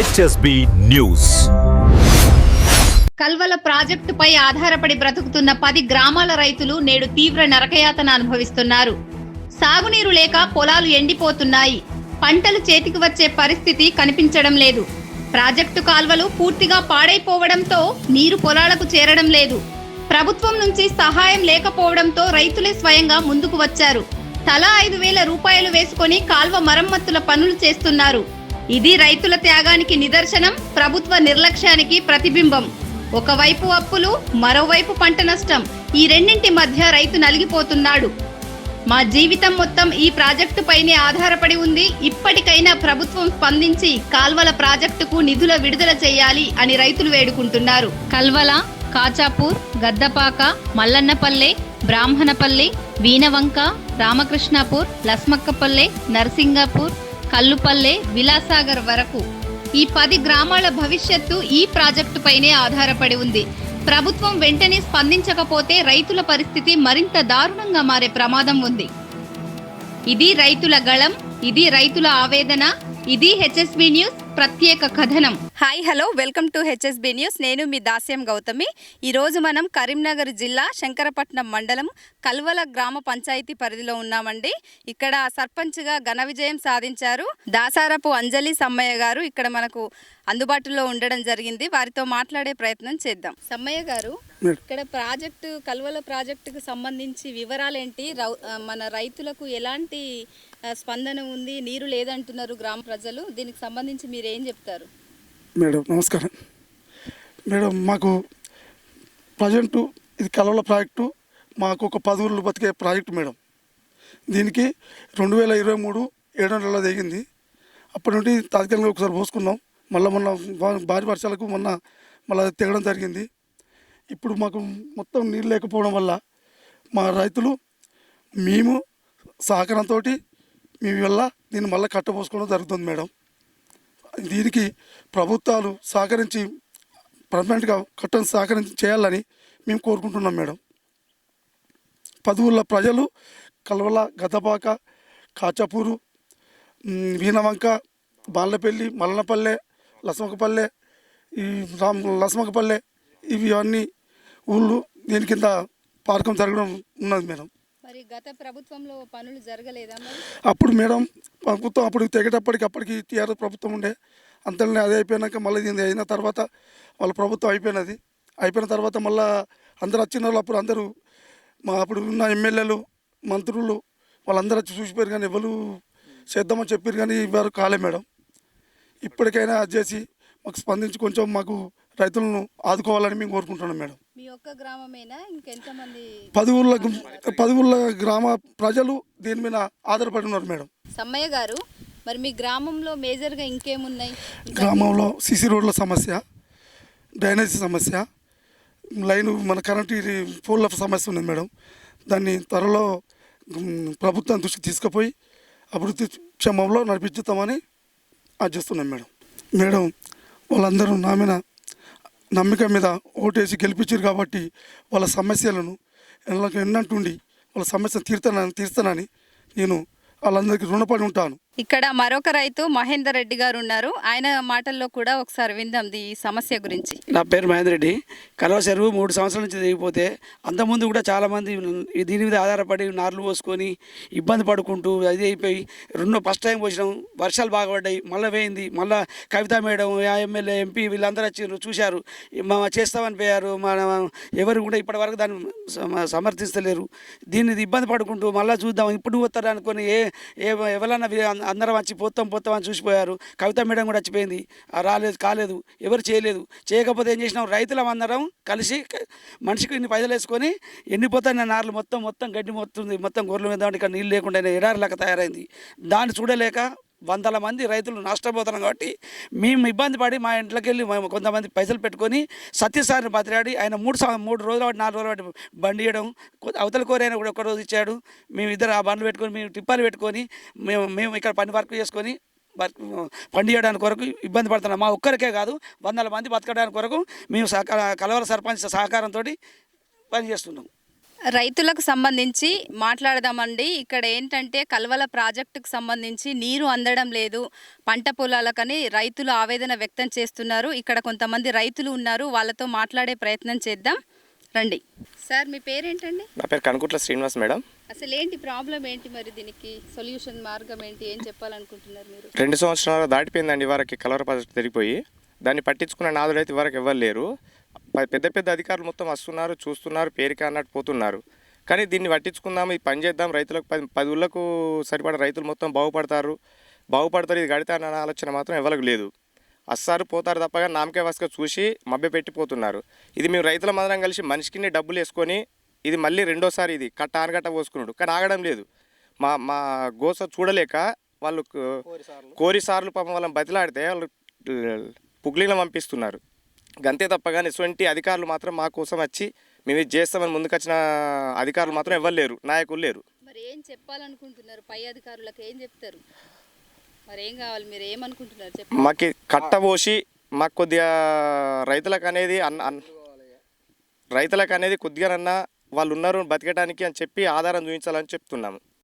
HSB news Kalvala ప్రాజెక్టుపై ఆధారపడి బ్రతుకుతున్న పది గ్రామాల రైతులు నేడు తీవ్ర నరకయాతన అనుభవిస్తున్నారు. సాగునీరు లేక పొలాలు ఎండిపోతున్నాయి. పంటలు చేతికి వచ్చే పరిస్థితి కనిపించడం లేదు. ప్రాజెక్టు కాల్వలు పూర్తిగా పాడైపోవడంతో నీరు పొలాలకు చేరడం లేదు. ప్రభుత్వం నుంచి సహాయం లేకపోవడంతో రైతులే స్వయంగా ముందుకు వచ్చారు. తలా ఐదు వేల రూపాయలు వేసుకొని కాల్వ మరమ్మతుల పనులు చేస్తున్నారు. ఇది రైతుల త్యాగానికి నిదర్శనం ప్రభుత్వ నిర్లక్ష్యానికి ప్రతిబింబం. ఒకవైపు అప్పులు మరోవైపు పంట నష్టం. ఈ రెండింటి మధ్య రైతు నలిగిపోతున్నాడు. మా జీవితం మొత్తం ఈ ప్రాజెక్టు పైనే ఆధారపడి ఉంది. ఇప్పటికైనా ప్రభుత్వం స్పందించి కాల్వల ప్రాజెక్టుకు నిధుల విడుదల చేయాలి అని రైతులు వేడుకుంటున్నారు. కల్వల కాచాపూర్ గద్దపాక మల్లన్నపల్లె బ్రాహ్మణపల్లి వీణవంక రామకృష్ణాపూర్ లస్మక్కపల్లె నర్సింగాపూర్ కల్లుపల్లె విలాసాగర్ వరకు. ఈ పది గ్రామాల భవిష్యత్తు ఈ ప్రాజెక్టు పైనే ఆధారపడి ఉంది. ప్రభుత్వం వెంటనే స్పందించకపోతే రైతుల పరిస్థితి మరింత దారుణంగా మారే ప్రమాదం ఉంది. ఇది రైతుల గళం ఇది రైతుల ఆవేదన ఇది హెచ్ఎస్బి న్యూస్ ప్రత్యేక కథనం. Hi hello welcome to HSB news నేను మీ దాస్యం గౌతమి. ఈరోజు మనం కరీంనగర్ జిల్లా శంకరపట్నం మండలం కల్వల గ్రామ పంచాయతీ పరిధిలో ఉన్నామండి. ఇక్కడ సర్పంచ్గా ఘన విజయం సాధించారు దాసారపు అంజలి సమ్మయ్య గారు. ఇక్కడ మనకు అందుబాటులో ఉండడం జరిగింది. వారితో మాట్లాడే ప్రయత్నం చేద్దాం. సమ్మయ్య గారు ఇక్కడ ప్రాజెక్టు కల్వల ప్రాజెక్టుకు సంబంధించి వివరాలేంటి? మన రైతులకు ఎలాంటి స్పందన ఉంది? నీరు లేదంటున్నారు గ్రామ ప్రజలు. దీనికి సంబంధించి మీరు ఏం చెప్తారు? మేడం నమస్కారం. మేడం మాకు ప్రజెంటు ఇది కలవల ప్రాజెక్టు మాకు ఒక పది బతికే ప్రాజెక్టు మేడం. దీనికి రెండు వేల ఇరవై మూడు ఏడు నెలలో దిగింది అప్పటి నుండి తాత్కాలికంగా ఒకసారి పోసుకున్నాం. మళ్ళీ మొన్న భారీ వర్షాలకు మొన్న మళ్ళీ తెగడం జరిగింది. ఇప్పుడు మాకు మొత్తం నీళ్ళు లేకపోవడం వల్ల మా రైతులు మేము సహకారంతో మీ వల్ల దీన్ని మళ్ళీ కట్టబోసుకోవడం జరుగుతుంది మేడం. దీనికి ప్రభుత్వాలు సహకరించి పర్మనెంట్గా కట్టని సహకరించి చేయాలని మేము కోరుకుంటున్నాం మేడం. పదువుల ప్రజలు కల్వల గద్దపాక కాచాపూరు వీణవంక బాన్లపల్లి మల్లనపల్లె లసమకపల్లె ఈ రామ్ లసమకపల్లె ఇవి అన్ని ఊళ్ళు దీని కింద పార్కం జరగడం ఉన్నది మేడం. మరి గత ప్రభుత్వంలో పనులు జరగలేదా అప్పుడు మేడం ప్రభుత్వం అప్పుడు తెగేటప్పటికి అప్పటికి టీఆర్ఎస్ ప్రభుత్వం ఉండే. అంతలోనే అది అయిపోయినాక మళ్ళీ ఇది అయిన తర్వాత వాళ్ళ ప్రభుత్వం అయిపోయినది. అయిపోయిన తర్వాత మళ్ళీ అందరు వచ్చిన వాళ్ళు అప్పుడు అందరూ మా అప్పుడు ఉన్న ఎమ్మెల్యేలు మంత్రులు వాళ్ళందరూ వచ్చి చూసిపోయారు కానీ ఎవరు చేద్దామని చెప్పారు కానీ ఇవ్వరు కాలే మేడం. ఇప్పటికైనా అది చేసి మాకు స్పందించి కొంచెం మాకు రైతులను ఆదుకోవాలని మేము కోరుకుంటున్నాం మేడం. మీ ఒక్క గ్రామమేనా? ఇంకెంతమంది పది ఊళ్ళ పది ఊళ్ళ గ్రామ ప్రజలు దీని మీద ఆధారపడి ఉన్నారు మేడం. సమ్మయ్య గారు మరి మీ గ్రామంలో మేజర్గా ఇంకేమున్నాయి? గ్రామంలో సిసి రోడ్ల సమస్య డ్రైనేజీ సమస్య లైన్ మన కరెంటు పోల్ల సమస్య ఉంది మేడం. దాన్ని త్వరలో ప్రభుత్వం దృష్టికి తీసుకుపోయి అభివృద్ధి క్షేమంలో నడిపించుతామని ఆశిస్తున్నాం మేడం. మేడం వాళ్ళందరూ నా మీద నమ్మిక మీద ఓటేసి గెలిపించారు కాబట్టి వాళ్ళ సమస్యలను ఎన్నంటుండి వాళ్ళ సమస్య తీర్తానని తీర్తానని నేను వాళ్ళందరికీ రుణపడి ఉంటాను. ఇక్కడ మరొక రైతు మహేందర్ రెడ్డి గారు ఉన్నారు. ఆయన మాటల్లో కూడా ఒకసారి విందాం ఈ సమస్య గురించి. నా పేరు మహేందర్ రెడ్డి. కలవ చెరువు మూడు సంవత్సరాల నుంచి తెగిపోతే అంతకుముందు కూడా చాలామంది దీని మీద ఆధారపడి నార్లు పోసుకొని ఇబ్బంది పడుకుంటూ అది అయిపోయి రెండో ఫస్ట్ టైం పోసినాం. వర్షాలు బాగా పడ్డాయి. మళ్ళీ వేయింది. మళ్ళీ కవిత మేడం ఎమ్మెల్యే ఎంపీ వీళ్ళందరూ వచ్చి చూశారు. మా చేస్తామని పోయారు. మన ఎవరు కూడా ఇప్పటి వరకు దాన్ని సమ- సమర్థిస్తలేరు. దీన్ని ఇబ్బంది పడుకుంటూ మళ్ళీ చూద్దాం. ఇప్పుడు పోతారు అనుకొని ఏ ఏ ఎవరన్నా అందరం వచ్చి పోతాం పోతాం అని చూసిపోయారు. కవిత మేడం కూడా వచ్చిపోయింది. రాలేదు కాలేదు ఎవరు చేయలేదు. చేయకపోతే ఏం చేసినాం? రైతులం అందరం కలిసి మనిషికి ఇన్ని పైసలు వేసుకొని ఎండిపోతాయి నార్లు మొత్తం మొత్తం గడ్డి మొత్తం మొత్తం గొర్రెల మీద ఇక్కడ నీళ్ళు లేకుండా ఎడారి తయారైంది. దాన్ని చూడలేక వందల మంది రైతులు నష్టపోతున్నాం కాబట్టి మేము ఇబ్బంది పడి మా ఇంట్లోకి వెళ్ళి మేము కొంతమంది పైసలు పెట్టుకొని సత్యసారిని బతిరాడి ఆయన మూడు మూడు రోజులు పాటు నాలుగు రోజులు పాటు బండి ఇవ్వడం అవతల కోరి ఆయన కూడా ఒక రోజు ఇచ్చాడు. మేము ఇద్దరు ఆ బండ్లు పెట్టుకొని మేము టిప్పాలు పెట్టుకొని మేము మేము ఇక్కడ పని వర్క్ చేసుకొని వర్క్ పండియడానికి కొరకు ఇబ్బంది పడుతున్నాం. మా ఒక్కరికే కాదు వందల మంది బతకడానికి కొరకు మేము సహకార కలవర సర్పంచ్ సహకారంతో పనిచేస్తున్నాం రైతులకు సంబంధించి మాట్లాడదామండి. ఇక్కడ ఏంటంటే కల్వల ప్రాజెక్టుకు సంబంధించి నీరు అందడం లేదు. పంట పొలాలకని రైతులు ఆవేదన వ్యక్తం చేస్తున్నారు. ఇక్కడ కొంతమంది రైతులు ఉన్నారు. వాళ్ళతో మాట్లాడే ప్రయత్నం చేద్దాం. రండి. సార్ మీ పేరేంటండి? నా పేరు కనుకుట్ల శ్రీనివాస్ మేడం. అసలు ఏంటి ప్రాబ్లం ఏంటి మరి దీనికి? సొల్యూషన్ మార్గం ఏంటి? ఏం చెప్పాలనుకుంటున్నారు మీరు? రెండు సంవత్సరాలు దాటిపోయిందండి వరకు కలవర ప్రాజెక్ట్ తిరిగిపోయి. దాన్ని పట్టించుకున్న నాదులైతే వరకు ఎవ్వరు లేరు. ప- పెద్ద పెద్ద అధికారులు మొత్తం వస్తున్నారు చూస్తున్నారు పేరుకి అన్నట్టు పోతున్నారు. కానీ దీన్ని పట్టించుకుందాం ఇది పని చేద్దాం రైతులకు పది పది ఊళ్ళకు సరిపడ రైతులు మొత్తం బాగుపడతారు. బాగుపడతారు ఇది గడితే అన్న ఆలోచన మాత్రం ఎవరికి లేదు. వస్తారు పోతారు తప్పగా నామకే వస్క చూసి మభ్య పెట్టిపోతున్నారు ఇది మేము రైతుల మందరం కలిసి మనిషికి డబ్బులు వేసుకొని ఇది మళ్ళీ రెండోసారి ఇది కట్ట ఆనగట్ట పోసుకున్నాడు. కానీ ఆగడం లేదు. మా మా గోస చూడలేక వాళ్ళు కు- కోరి సార్లు. పాపం వాళ్ళని బతిలాడితే వాళ్ళు పుగ్లీలను పంపిస్తున్నారు. గంతే తప్ప కానీ ఇటువంటి అధికారులు మాత్రం మా కోసం వచ్చి మేము ఇది చేస్తామని ముందుకొచ్చిన అధికారులు మాత్రం ఎవరు లేరు నాయకులు లేరు. మరి ఏం చెప్పాలనుకుంటున్నారు? పై అధికారులకు ఏం చెప్తారు? మరి ఏం కావాలి? మీరు ఏమనుకుంటున్నారు? చెప్పండి. మాకు కట్టబోసి మాకు కొద్దిగా రైతులకు అనేది అన్న అన్న- రైతులకు అనేది కొద్దిగానన్నా వాళ్ళు ఉన్నారు బతికడానికి అని చెప్పి ఆధారం చూపించాలని చెప్తున్నాము.